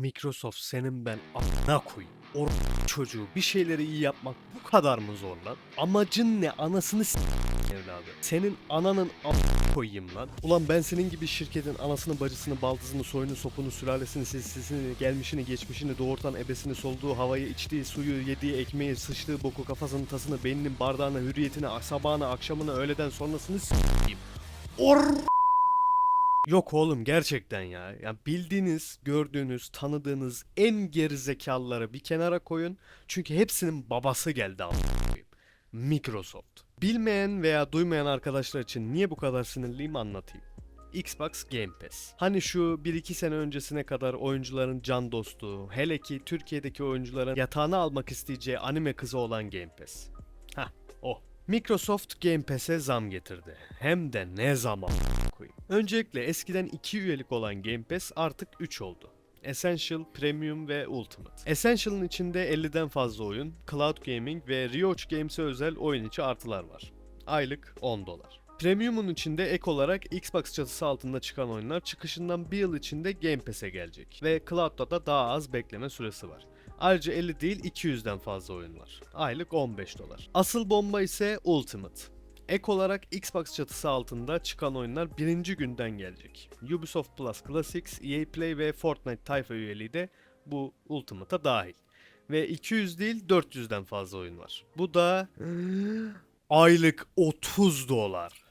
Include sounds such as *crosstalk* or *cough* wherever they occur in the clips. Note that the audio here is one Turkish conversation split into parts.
Microsoft senin ben a**ına koyayım. O çocuğu bir şeyleri iyi yapmak bu kadar mı zor lan? Amacın ne? Anasını s- evladı. Senin ananın a**ına koyayım lan. Ulan ben senin gibi şirketin anasını, bacısını, baldızını, soyunu, sopunu, sülalesini, silsilesini, gelmişini, geçmişini, doğurtan ebesini, solduğu havayı, içtiği suyu, yediği ekmeği, sıçtığı boku, kafasını, tasını, beyninin, bardağını, hürriyetini, sabahını, akşamını, öğleden sonrasını s**eyim. Or Yok oğlum gerçekten ya. Ya bildiğiniz, gördüğünüz, tanıdığınız en gerizekalıları bir kenara koyun. Çünkü hepsinin babası geldi koyayım. Microsoft. Bilmeyen veya duymayan arkadaşlar için niye bu kadar sinirliyim anlatayım. Xbox Game Pass. Hani şu 1-2 sene öncesine kadar oyuncuların can dostu, hele ki Türkiye'deki oyuncuların yatağını almak isteyeceği anime kızı olan Game Pass. Hah, o. Microsoft Game Pass'e zam getirdi. Hem de ne zaman koyayım. Öncelikle eskiden 2 üyelik olan Game Pass artık 3 oldu. Essential, Premium ve Ultimate. Essential'ın içinde 50'den fazla oyun, Cloud Gaming ve Rioch Games'e özel oyun içi artılar var. Aylık 10 dolar. Premium'un içinde ek olarak Xbox çatısı altında çıkan oyunlar çıkışından bir yıl içinde Game Pass'e gelecek. Ve Cloud'da da daha az bekleme süresi var. Ayrıca 50 değil 200'den fazla oyun var. Aylık 15 dolar. Asıl bomba ise Ultimate. Ek olarak Xbox çatısı altında çıkan oyunlar birinci günden gelecek. Ubisoft Plus Classics, EA Play ve Fortnite tayfa üyeliği de bu Ultimate'a dahil. Ve 200 değil 400'den fazla oyun var. Bu da *gasps* aylık 30 dolar.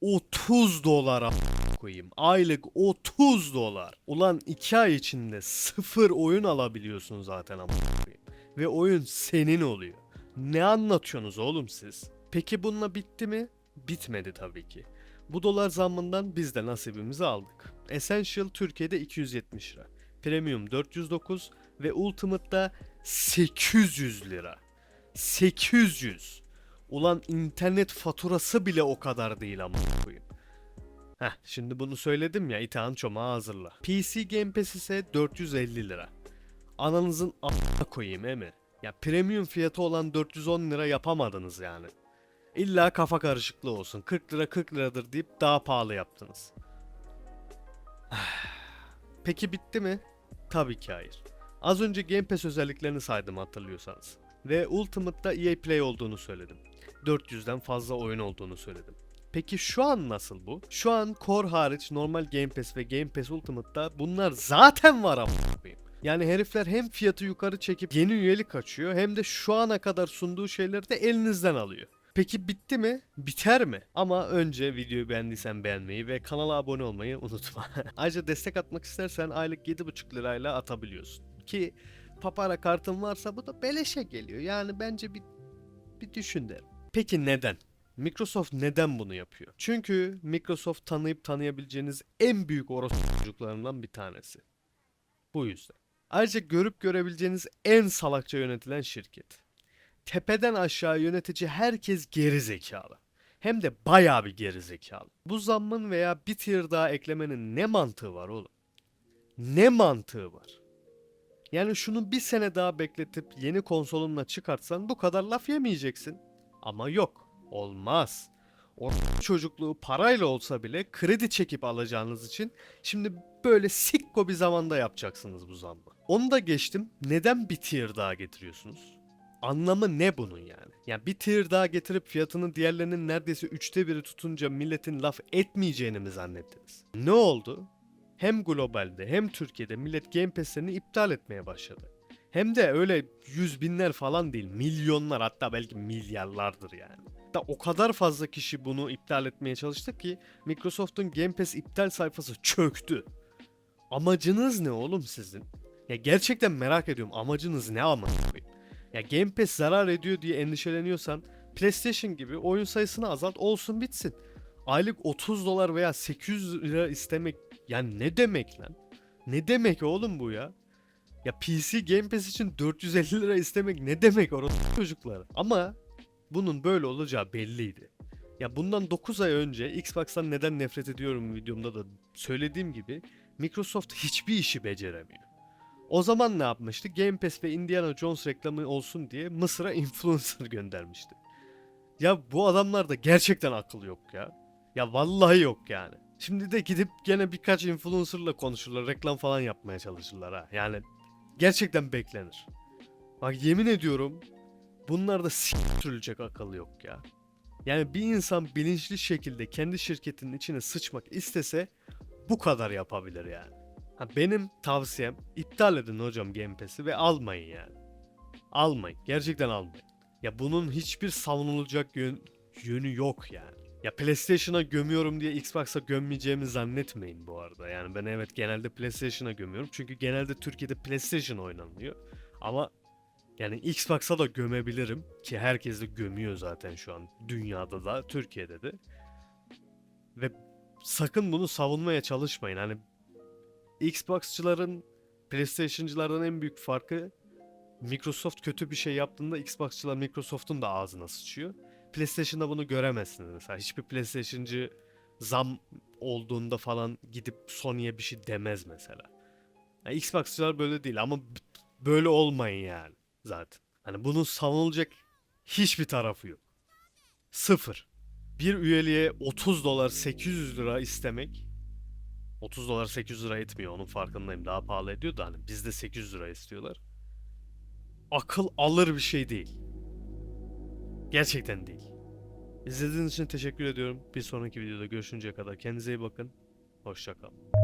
30 dolar a- koyayım. Aylık 30 dolar. Ulan 2 ay içinde sıfır oyun alabiliyorsun zaten ama koyayım. Ve oyun senin oluyor. Ne anlatıyorsunuz oğlum siz? Peki bununla bitti mi? Bitmedi tabii ki. Bu dolar zammından biz de nasibimizi aldık. Essential Türkiye'de 270 lira. Premium 409 ve Ultimate'da 800 lira. 800. Ulan internet faturası bile o kadar değil ama koyayım. Heh şimdi bunu söyledim ya itham çomağı hazırla. PC Game Pass ise 450 lira. Ananızın a**ına koyayım he? Ya premium fiyatı olan 410 lira yapamadınız yani. İlla kafa karışıklığı olsun. 40 lira 40 liradır deyip daha pahalı yaptınız. *sighs* Peki bitti mi? Tabii ki hayır. Az önce Game Pass özelliklerini saydım hatırlıyorsanız. Ve Ultimate'da EA Play olduğunu söyledim. 400'den fazla oyun olduğunu söyledim. Peki şu an nasıl bu? Şu an Core hariç normal Game Pass ve Game Pass Ultimate'da bunlar zaten var ama. Yani herifler hem fiyatı yukarı çekip yeni üyelik açıyor hem de şu ana kadar sunduğu şeyleri de elinizden alıyor. Peki bitti mi? Biter mi? Ama önce videoyu beğendiysen beğenmeyi ve kanala abone olmayı unutma. *laughs* Ayrıca destek atmak istersen aylık 7,5 lirayla atabiliyorsun. Ki papara kartın varsa bu da beleşe geliyor. Yani bence bir, bir düşün derim. Peki neden? Microsoft neden bunu yapıyor? Çünkü Microsoft tanıyıp tanıyabileceğiniz en büyük orospu çocuklarından bir tanesi. Bu yüzden. Ayrıca görüp görebileceğiniz en salakça yönetilen şirket. Tepeden aşağı yönetici herkes geri zekalı. Hem de bayağı bir geri zekalı. Bu zammın veya bir tier daha eklemenin ne mantığı var oğlum? Ne mantığı var? Yani şunu bir sene daha bekletip yeni konsolunla çıkartsan bu kadar laf yemeyeceksin. Ama yok. Olmaz. O çocukluğu parayla olsa bile kredi çekip alacağınız için şimdi böyle sikko bir zamanda yapacaksınız bu zammı. Onu da geçtim. Neden bir tier daha getiriyorsunuz? Anlamı ne bunun yani? Ya bir tier daha getirip fiyatını diğerlerinin neredeyse üçte biri tutunca milletin laf etmeyeceğini mi zannettiniz? Ne oldu? Hem globalde hem Türkiye'de millet Game Pass'lerini iptal etmeye başladı. Hem de öyle yüz binler falan değil, milyonlar hatta belki milyarlardır yani. Da o kadar fazla kişi bunu iptal etmeye çalıştı ki Microsoft'un Game Pass iptal sayfası çöktü. Amacınız ne oğlum sizin? Ya gerçekten merak ediyorum amacınız ne ama Ya Game Pass zarar ediyor diye endişeleniyorsan PlayStation gibi oyun sayısını azalt olsun bitsin. Aylık 30 dolar veya 800 lira istemek yani ne demek lan? Ne demek oğlum bu ya? Ya PC Game Pass için 450 lira istemek ne demek orası çocuklar? Ama bunun böyle olacağı belliydi. Ya bundan 9 ay önce Xbox'tan neden nefret ediyorum videomda da söylediğim gibi Microsoft hiçbir işi beceremiyor. O zaman ne yapmıştı? Game Pass ve Indiana Jones reklamı olsun diye Mısır'a *laughs* influencer göndermişti. Ya bu adamlarda gerçekten akıl yok ya. Ya vallahi yok yani. Şimdi de gidip gene birkaç influencerla konuşurlar, reklam falan yapmaya çalışırlar ha. Yani gerçekten beklenir. Bak yemin ediyorum bunlarda s**türülecek akıl yok ya. Yani bir insan bilinçli şekilde kendi şirketinin içine sıçmak istese bu kadar yapabilir yani. Ha benim tavsiyem iptal edin hocam Game Pass'i ve almayın yani. Almayın. Gerçekten almayın. Ya bunun hiçbir savunulacak yön, yönü yok yani. Ya PlayStation'a gömüyorum diye Xbox'a gömmeyeceğimi zannetmeyin bu arada. Yani ben evet genelde PlayStation'a gömüyorum. Çünkü genelde Türkiye'de PlayStation oynanıyor. Ama yani Xbox'a da gömebilirim ki herkes de gömüyor zaten şu an dünyada da Türkiye'de de. Ve sakın bunu savunmaya çalışmayın. Hani Xbox'çıların PlayStation'cılardan en büyük farkı Microsoft kötü bir şey yaptığında Xbox'çılar Microsoft'un da ağzına sıçıyor. PlayStation'da bunu göremezsiniz mesela. Hiçbir PlayStation'cı zam olduğunda falan gidip Sony'ye bir şey demez mesela. Yani Xbox'çılar böyle değil ama böyle olmayın yani zaten. Hani bunun savunulacak hiçbir tarafı yok. Sıfır. Bir üyeliğe 30 dolar 800 lira istemek 30 dolar 800 lira etmiyor onun farkındayım. Daha pahalı ediyor da hani bizde 800 lira istiyorlar. Akıl alır bir şey değil. Gerçekten değil. İzlediğiniz için teşekkür ediyorum. Bir sonraki videoda görüşünceye kadar kendinize iyi bakın. Hoşçakalın.